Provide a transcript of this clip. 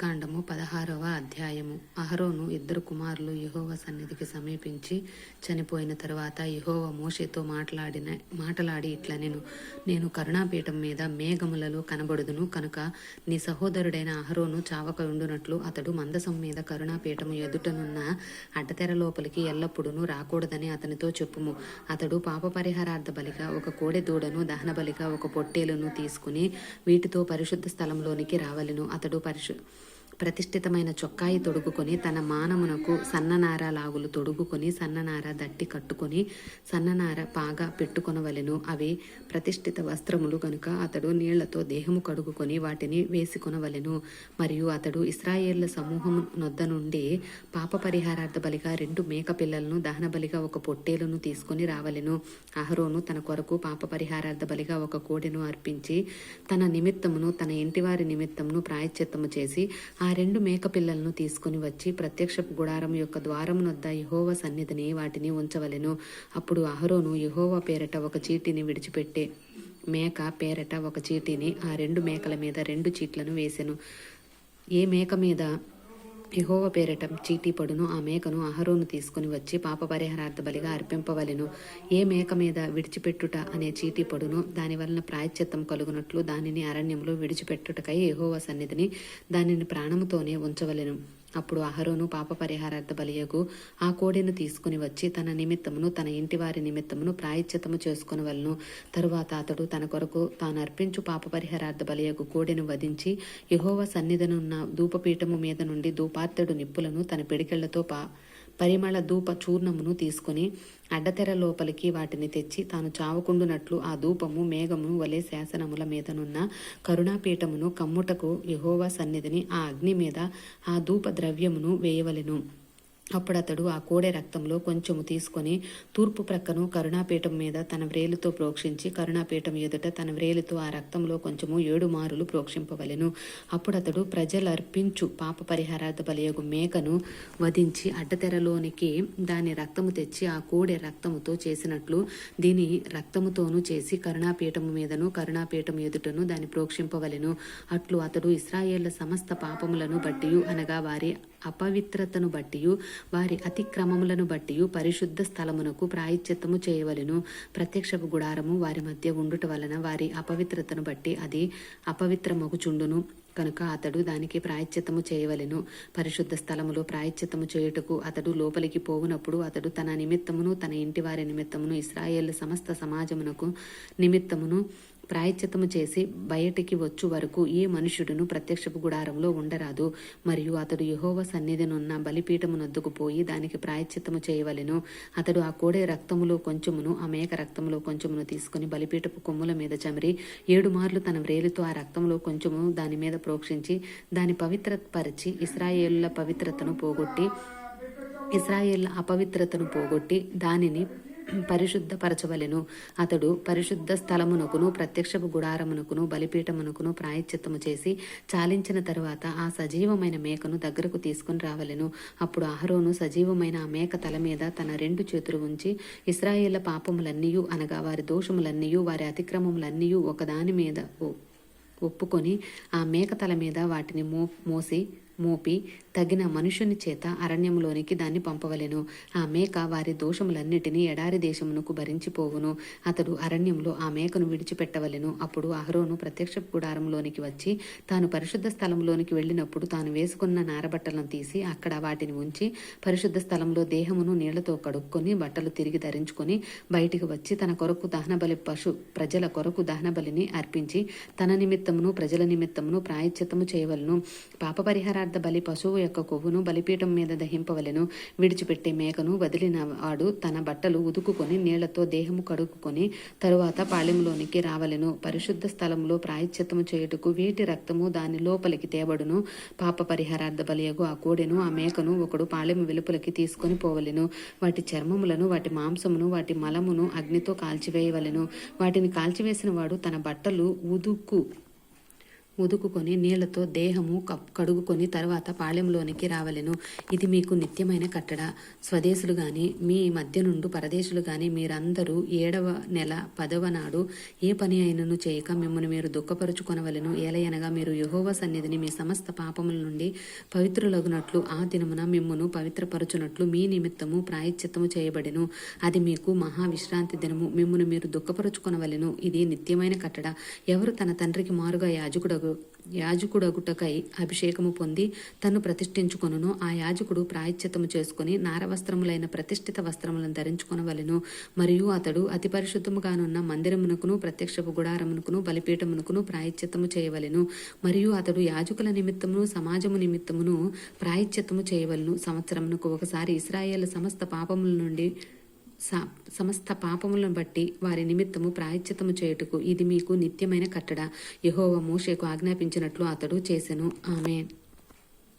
ఆదికాండము పదహారవ అధ్యాయము. అహరోను ఇద్దరు కుమారులు యహోవ సన్నిధికి సమీపించి చనిపోయిన తరువాత యహోవ మోషేతో మాట్లాడిన మాటలాడి ఇట్లా నేను నేను కరుణాపీఠం మీద మేఘములలో కనబడుదును కనుక నీ సహోదరుడైన అహరోను చావక ఉండునట్లు అతడు మందసం మీద కరుణాపీఠము ఎదుటనున్న అడ్డతెర లోపలికి ఎల్లప్పుడూ రాకూడదని అతనితో చెప్పుము. అతడు పాప పరిహారార్థ బలిగా ఒక కోడె దూడను దహన బలిగా ఒక పొట్టేలును తీసుకుని వీటితో పరిశుద్ధ స్థలంలోనికి రావలెను. అతడు పరిశు ప్రతిష్ఠితమైన చొక్కాయి తొడుగుకొని తన మానమునకు సన్ననార లాగులు తొడుగుకొని సన్ననార దట్టి కట్టుకొని సన్ననార పాగా పెట్టుకొనవలెను. అవి ప్రతిష్ఠిత వస్త్రములు గనుక అతడు నీళ్ళతో దేహము కడుగుకొని వాటిని వేసుకొనవలెను. మరియు అతడు ఇస్రాయేళ్ళ సమూహం నొద్ద నుండి పాప పరిహారార్థ బలిగా రెండు మేక పిల్లలను దహన బలిగా ఒక పొట్టేలును తీసుకొని రావలెను. అహరోను తన కొరకు పాప పరిహారార్థ బలిగా ఒక కోడెను అర్పించి తన నిమిత్తమును తన ఇంటివారి నిమిత్తమును ప్రాయశ్చిత్తము చేసి ఆ రెండు మేక పిల్లలను తీసుకుని వచ్చి ప్రత్యక్షపు గుడారం యొక్క ద్వారమునొద్ద యహోవ సన్నిధిని వాటిని ఉంచవలెను. అప్పుడు అహరోను యహోవ పేరట ఒక చీటిని విడిచిపెట్టే. మేక పేరట ఒక చీటిని ఆ రెండు మేకల మీద రెండు చీట్లను వేసెను. ఏ మేక మీద యహోవ పేరట చీటీ పడును. ఆ మేకను అహరోను తీసుకుని వచ్చి పాప పరిహారార్థ బలిగా అర్పింపవలెను. ఏ మేక మీద విడిచిపెట్టుట అనే చీటీ పడును. దాని వలన ప్రాయశ్చిత్తం కలుగునట్లు దానిని అరణ్యంలో విడిచిపెట్టుటకై యహోవ సన్నిధిని దానిని ప్రాణముతోనే ఉంచవలెను. అప్పుడు అహరోను పాప పరిహారార్థ బలియగు ఆ కోడెను తీసుకుని వచ్చి తన నిమిత్తమును తన ఇంటి వారి నిమిత్తమును ప్రాయశ్చితము చేసుకునవలను. తరువాత అతడు తన కొరకు తాను అర్పించు పాప పరిహారార్థ బలియగు కోడెను వధించి యహోవ సన్నిధనున్న ధూపపీఠము మీద నుండి ధూపార్తెడు నిప్పులను తన పిడికెళ్ళతో పా పరిమళ ధూప చూర్ణమును తీసుకుని అడ్డతెర లోపలికి వాటిని తెచ్చి తాను చావుకుండునట్లు ఆ ధూపము మేఘము వలె శాసనముల మీదనున్న కరుణాపీఠమును కమ్ముటకు యహోవా సన్నిధిని ఆ అగ్ని మీద ఆ ధూప ద్రవ్యమును వేయవలెను. అప్పుడు అతడు ఆ కోడె రక్తంలో కొంచెము తీసుకొని తూర్పు ప్రక్కను కరుణాపీఠం మీద తన వ్రేలుతో ప్రోక్షించి కరుణాపీఠం ఎదుట తన వ్రేలుతో ఆ రక్తంలో కొంచెము ఏడు మారులు ప్రోక్షింపవలెను. అప్పుడు అతడు ప్రజలర్పించు పాప పరిహారార్థ బలియగు మేకను వధించి అడ్డతెరలోనికి దాని రక్తము తెచ్చి ఆ కోడె రక్తముతో చేసినట్లు దీని రక్తముతోనూ చేసి కరుణాపీఠము మీదను కరుణాపీఠం ఎదుటను దాన్ని ప్రోక్షింపవలెను. అట్లు అతడు ఇస్రాయేళ్ళ సమస్త పాపములను బట్టి అనగా వారి అపవిత్రతను బట్టి వారి అతిక్రమములను బట్టి పరిశుద్ధ స్థలమునకు ప్రాయశ్చిత్తము చేయవలెను. ప్రత్యక్షపు గుడారము వారి మధ్య ఉండుట వలన వారి అపవిత్రతను బట్టి అది అపవిత్రమగుచుండును. కనుక అతడు దానికి ప్రాయశ్చిత్తము చేయవలెను. పరిశుద్ధ స్థలములో ప్రాయశ్చిత్తము చేయుటకు అతడు లోపలికి పోవునప్పుడు అతడు తన నిమిత్తమును తన ఇంటి వారి నిమిత్తమును ఇస్రాయేల్ సమస్త సమాజమునకు నిమిత్తమును ప్రాయశ్చిత్తము చేసి బయటికి వచ్చు వరకు ఏ మనుషుడును ప్రత్యక్షపు గుడారంలో ఉండరాదు. మరియు అతడు యహోవ సన్నిధినున్న బలిపీఠమునొద్దుకు పోయి దానికి ప్రాయశ్చిత్తము చేయవలెను. అతడు ఆ కోడే రక్తములో కొంచెమును ఆ మేక రక్తములో కొంచెమును తీసుకుని బలిపీఠపు కొమ్ముల మీద చమరి ఏడు మార్లు తన వ్రేలుతో ఆ రక్తంలో కొంచెము దాని మీద ప్రోక్షించి దాని పవిత్రపరిచి ఇస్రాయేలుల పవిత్రతను పోగొట్టి ఇస్రాయేళ్ళ అపవిత్రతను పోగొట్టి దానిని పరిశుద్ధపరచవలెను. అతడు పరిశుద్ధ స్థలమునకును ప్రత్యక్షపు గుడారమునకును బలిపీఠమునకును ప్రాయశ్చిత్తము చేసి చాలించిన తరువాత ఆ సజీవమైన మేకను దగ్గరకు తీసుకుని రావలెను. అప్పుడు అహరోను సజీవమైన ఆ మేక తల మీద తన రెండు చేతులు ఉంచి ఇస్రాయేళ్ళ పాపములన్నీయు అనగా వారి దోషములన్నీయు వారి అతిక్రమములన్నీయూ ఒకదాని మీద ఒప్పుకొని ఆ మేక తల మీద వాటిని మో మోసి మోపి తగిన మనుషుని చేత అరణ్యములోనికి దాన్ని పంపవలెను. ఆ మేక వారి దోషములన్నిటినీ ఎడారి దేశమునకు భరించిపోవును. అతడు అరణ్యంలో ఆ మేకను విడిచిపెట్టవలెను. అప్పుడు అహరోను ప్రత్యక్ష గుడారంలోనికి వచ్చి తాను పరిశుద్ధ స్థలంలోనికి వెళ్ళినప్పుడు తాను వేసుకున్న నారబట్టలను తీసి అక్కడ వాటిని ఉంచి పరిశుద్ధ స్థలంలో దేహమును నీళ్ళతో కడుక్కొని బట్టలు తిరిగి ధరించుకొని బయటికి వచ్చి తన కొరకు దహనబలి పశు ప్రజల కొరకు దహనబలిని అర్పించి తన నిమిత్తమును ప్రజల నిమిత్తమును ప్రాయశ్చిత్తము చేయవలను. పాప పరిహారార్థ బలి పశువు యొక్క కొవ్వును బలిపీఠం మీద దహింపవలెను. విడిచిపెట్టే మేకను వదిలిన వాడు తన బట్టలు ఉదుకుకొని నీళ్ళతో దేహము కడుక్కుని తరువాత పాళెంలోనికి రావలెను. పరిశుద్ధ స్థలంలో ప్రాయశ్చిత్తము చేయుటకు వీటి రక్తము దాని లోపలికి తేబడును. పాప పరిహారార్థ బలియగు ఆ కోడెను ఆ మేకను ఒకడు పాళెము వెలుపలికి తీసుకొని పోవలెను. వాటి చర్మములను వాటి మాంసమును వాటి మలమును అగ్నితో కాల్చివేయవలెను. వాటిని కాల్చివేసిన వాడు తన బట్టలు ఉదుకు ఉదుకుకొని నీళ్ళతో దేహము కప్- కడుగుకొని తర్వాత పాళెంలోనికి రావలెను. ఇది మీకు నిత్యమైన కట్టడ. స్వదేశులు గాని మీ మధ్య నుండి పరదేశులు గాని మీరందరూ ఏడవ నెల పదవ నాడు ఏ పని అయినను చేయక మిమ్మల్ని మీరు దుఃఖపరుచుకొనవలెను. ఏలయనగా మీరు యహోవ సన్నిధిని మీ సమస్త పాపముల నుండి పవిత్రులగునట్లు ఆ దినమున మిమ్మును పవిత్రపరచునట్లు మీ నిమిత్తము ప్రాయశ్చిత్తము చేయబడెను. అది మీకు మహా విశ్రాంతి దినము. మిమ్మును మీరు దుఃఖపరుచుకొనవలెను. ఇది నిత్యమైన కట్టడ. ఎవరు తన తండ్రికి మారుగా యాజకుడగు యాజకుడగుటకై అభిషేకము పొంది తను ప్రతిష్ఠించుకొనును. ఆ యాజకుడు ప్రాయశ్చిత్తము చేసుకుని నారవస్త్రములైన ప్రతిష్ఠిత వస్త్రములను ధరించుకొనవలెను. మరియు అతడు అతి పరిశుద్ధముగానున్న మందిరమునకును ప్రత్యక్షపు గుడారమునకును బలిపీఠమునకును ప్రాయశ్చిత్తము చేయవలెను. మరియు అతడు యాజకుల నిమిత్తమును సమాజము నిమిత్తమును ప్రాయశ్చిత్తము చేయవలను. సంవత్సరమునకు ఒకసారి ఇస్రాయేల్ సమస్త పాపముల నుండి సమస్త పాపములను బట్టి వారి నిమిత్తము ప్రాయశ్చితము చేయుటకు ఇది మీకు నిత్యమైన కట్టడ. యహోవ మోషేకు ఆజ్ఞాపించినట్లు అతడు చేసెను. ఆమె